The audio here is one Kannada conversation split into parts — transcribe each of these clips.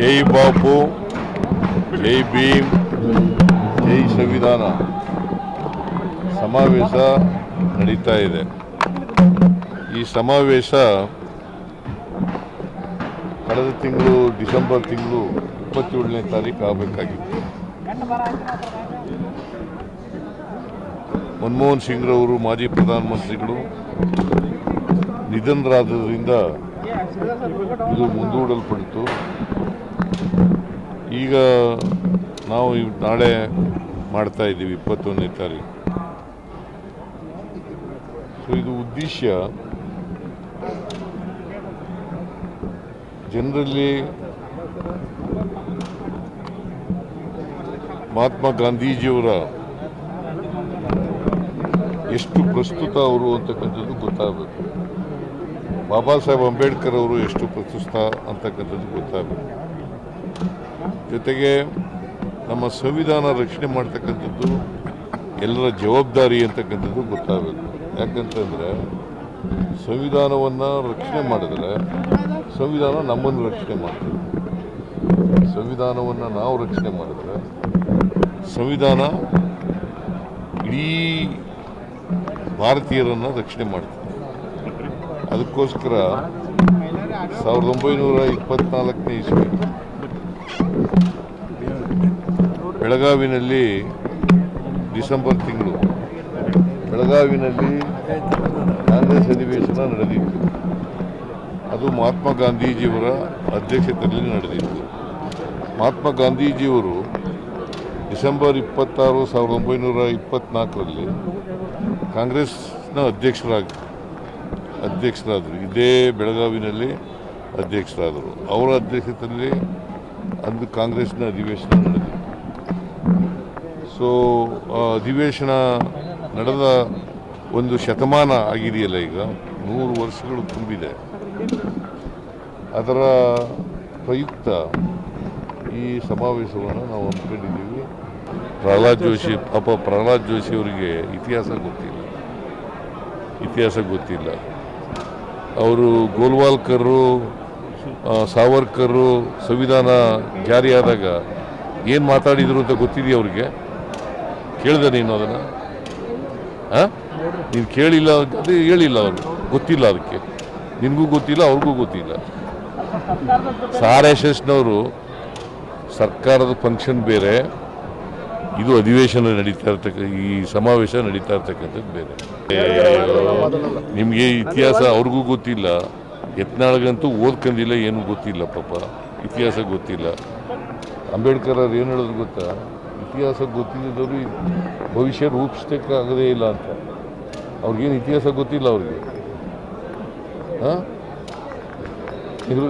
ಜೈ ಬಾಪು, ಜೈ ಭೀಮ್, ಜೈ ಸಂವಿಧಾನ. ಸಮಾವೇಶ ನಡೀತಾ ಇದೆ. ಈ ಸಮಾವೇಶ ಕಳೆದ ತಿಂಗಳು, ಡಿಸೆಂಬರ್ ತಿಂಗಳು ಇಪ್ಪತ್ತೇಳನೇ ತಾರೀಕು ಆಗಬೇಕಾಗಿತ್ತು. ಮನಮೋಹನ್ ಸಿಂಗ್ರವರು, ಮಾಜಿ ಪ್ರಧಾನಮಂತ್ರಿಗಳು ನಿಧನರಾದರಿಂದ ಇದು ಮುಂದೂಡಲ್ಪಡಿತು. ಈಗ ನಾವು ನಾಳೆ ಮಾಡ್ತಾ ಇದ್ದೀವಿ ಇಪ್ಪತ್ತೊಂದನೇ ತಾರೀಕು. ಸೊ ಇದು ಉದ್ದೇಶ. ಜನರಲ್ಲಿ ಮಹಾತ್ಮ ಗಾಂಧೀಜಿಯವರ ಎಷ್ಟು ಪ್ರಸ್ತುತ ಅವರು ಅಂತಕ್ಕಂಥದ್ದು ಗೊತ್ತಾಗಬೇಕು. ಬಾಬಾ ಸಾಹೇಬ್ ಅಂಬೇಡ್ಕರ್ ಅವರು ಎಷ್ಟು ಪ್ರಸ್ತುತ ಅಂತಕ್ಕಂಥದ್ದು ಗೊತ್ತಾಗಬೇಕು. ಜೊತೆಗೆ ನಮ್ಮ ಸಂವಿಧಾನ ರಕ್ಷಣೆ ಮಾಡ್ತಕ್ಕಂಥದ್ದು, ಎಲ್ಲರ ಜವಾಬ್ದಾರಿ ಅಂತಕ್ಕಂಥದ್ದು ಗೊತ್ತಾಗಬೇಕು. ಯಾಕಂತಂದರೆ, ಸಂವಿಧಾನವನ್ನು ರಕ್ಷಣೆ ಮಾಡಿದ್ರೆ ಸಂವಿಧಾನ ನಮ್ಮನ್ನು ರಕ್ಷಣೆ ಮಾಡ್ತದೆ. ಸಂವಿಧಾನವನ್ನು ನಾವು ರಕ್ಷಣೆ ಮಾಡಿದ್ರೆ ಸಂವಿಧಾನ ಇಡೀ ಭಾರತೀಯರನ್ನು ರಕ್ಷಣೆ ಮಾಡ್ತದೆ. ಅದಕ್ಕೋಸ್ಕರ ಸಾವಿರದ ಒಂಬೈನೂರ ಇಪ್ಪತ್ನಾಲ್ಕನೇ ಇಸ್ವಿ ಬೆಳಗಾವಿನಲ್ಲಿ ಡಿಸೆಂಬರ್ ತಿಂಗಳು. ಬೆಳಗಾವಿನಲ್ಲಿ ಕಾಂಗ್ರೆಸ್ ಅಧಿವೇಶನ ನಡೆದಿತ್ತು. ಅದು ಮಹಾತ್ಮ ಗಾಂಧೀಜಿಯವರ ಅಧ್ಯಕ್ಷತೆಯಲ್ಲಿ ನಡೆದಿತ್ತು. ಮಹಾತ್ಮ ಗಾಂಧೀಜಿಯವರು ಡಿಸೆಂಬರ್ ಇಪ್ಪತ್ತಾರು ಸಾವಿರದ ಒಂಬೈನೂರ ಇಪ್ಪತ್ನಾಲ್ಕರಲ್ಲಿ ಕಾಂಗ್ರೆಸ್ನ ಅಧ್ಯಕ್ಷರಾಗಿ, ಅಧ್ಯಕ್ಷರಾದರು. ಇದೇ ಬೆಳಗಾವಿನಲ್ಲಿ ಅಧ್ಯಕ್ಷರಾದರು. ಅವರ ಅಧ್ಯಕ್ಷತೆಯಲ್ಲಿ ಅಂದು ಕಾಂಗ್ರೆಸ್ನ ಅಧಿವೇಶನ ನಡೆದಿತ್ತು. ಸೊ ಅಧಿವೇಶನ ನಡೆದ ಒಂದು ಶತಮಾನ ಆಗಿದೆಯಲ್ಲ ಈಗ? ನೂರು ವರ್ಷಗಳು ತುಂಬಿದೆ. ಅದರ ಪ್ರಯುಕ್ತ ಈ ಸಮಾವೇಶವನ್ನು ನಾವು ಅಂದ್ಕೊಂಡಿದ್ದೀವಿ ಪ್ರಹ್ಲಾದ್ ಜೋಶಿ, ಪಾಪ ಪ್ರಹ್ಲಾದ್ ಜೋಶಿ ಅವರಿಗೆ ಇತಿಹಾಸ ಗೊತ್ತಿಲ್ಲ. ಇತಿಹಾಸ ಗೊತ್ತಿಲ್ಲ. ಅವರು ಗೋಲ್ವಾಲ್ಕರು ಸಾವರ್ಕರು, ಸಂವಿಧಾನ ಜಾರಿಯಾದಾಗ ಏನು ಮಾತಾಡಿದರು ಅಂತ ಗೊತ್ತಿದೆಯಾ ಅವ್ರಿಗೆ? ಕೇಳಿದೆ ನೀನು ಅದನ್ನು? ಹಾಂ? ನೀನು ಕೇಳಿಲ್ಲ ಅದು ಹೇಳಿಲ್ಲ ಅವರು. ಗೊತ್ತಿಲ್ಲ ಅದಕ್ಕೆ. ನಿನಗೂ ಗೊತ್ತಿಲ್ಲ, ಅವ್ರಿಗೂ ಗೊತ್ತಿಲ್ಲ. ಸಾರ್ ಎಸ್ ಎಸ್ನವರು ಸರ್ಕಾರದ ಫಂಕ್ಷನ್ ಬೇರೆ, ಇದು ಅಧಿವೇಶನ ನಡೀತಾ ಇರ್ತಕ್ಕ, ಈ ಸಮಾವೇಶ ನಡೀತಾ ಇರ್ತಕ್ಕಂಥದ್ದು ಬೇರೆ. ನಿಮಗೆ ಇತಿಹಾಸ ಅವ್ರಿಗೂ ಗೊತ್ತಿಲ್ಲ. ಯತ್ನಾಳ್ಗಂತೂ ಓದ್ಕೊಂಡಿಲ್ಲ ಏನು ಗೊತ್ತಿಲ್ಲ ಪಾಪ. ಇತಿಹಾಸ ಗೊತ್ತಿಲ್ಲ. ಅಂಬೇಡ್ಕರ್ ಅವ್ರು ಏನು ಹೇಳೋದು ಗೊತ್ತಾ? ಇತಿಹಾಸ ಗೊತ್ತಿದ್ದವರು ಭವಿಷ್ಯ ರೂಪಿಸ್ತಕ್ಕೆ ಆಗದೇ ಇಲ್ಲ ಅಂತ. ಅವ್ರಿಗೇನು ಇತಿಹಾಸ ಗೊತ್ತಿಲ್ಲ ಅವ್ರಿಗೆ. ಹಾಂ? ಇದು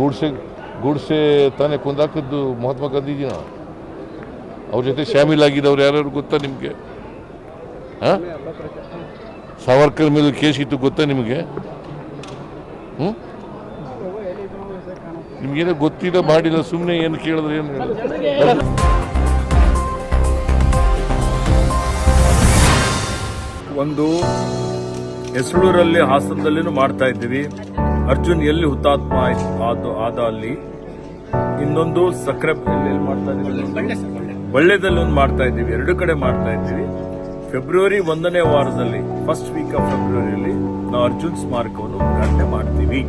ಗೂಡ್ಸೆ ಗೂಡ್ಸೆ ತಾನೇ ಕೊಂದಾಕಿದ್ದು ಮಹಾತ್ಮ ಗಾಂಧೀಜಿನ. ಅವ್ರ ಜೊತೆ ಶಾಮೀಲಾಗಿದ್ದವ್ರು ಯಾರ್ಯಾರು ಗೊತ್ತಾ ನಿಮಗೆ? ಹಾಂ? ಸಾವರ್ಕರ್ ಮೇಲೆ ಕೇಸ್ ಇತ್ತು ಗೊತ್ತಾ ನಿಮಗೆ? ಹ್ಞೂ ನಿಮಗೇನೋ ಗೊತ್ತಿಲ್ಲ, ಮಾಡಿಲ್ಲ ಸುಮ್ಮನೆ ಏನು ಕೇಳಿದ್ರೆ ಏನು ಒಂದು ಹೆಸಳೂರಲ್ಲಿ ಹಾಸನದಲ್ಲಿನೂ ಮಾಡ್ತಾ ಇದ್ದೀವಿ. ಅರ್ಜುನ್ ಎಲ್ಲಿ ಹುತಾತ್ಮ ಆಯ್ತು? ಆದ ಅಲ್ಲಿ. ಇನ್ನೊಂದು ಸಕ್ಕರೆ ಮಾಡ್ತಾ ಇದ್ದೀವಿ? ಬಳ್ಳ್ಯದಲ್ಲಿ ಒಂದು ಮಾಡ್ತಾ ಇದ್ದೀವಿ. ಎರಡು ಕಡೆ ಮಾಡ್ತಾ ಇದ್ದೀವಿ. ಫೆಬ್ರವರಿ ಒಂದನೇ ವಾರದಲ್ಲಿ ಫಸ್ಟ್ ವೀಕ್ ಆಫ್ ಫೆಬ್ರವರಿಯಲ್ಲಿ ನಾವು ಅರ್ಜುನ್ ಸ್ಮಾರಕವನ್ನು ಉದ್ಘಾಟನೆ ಮಾಡ್ತೀವಿ.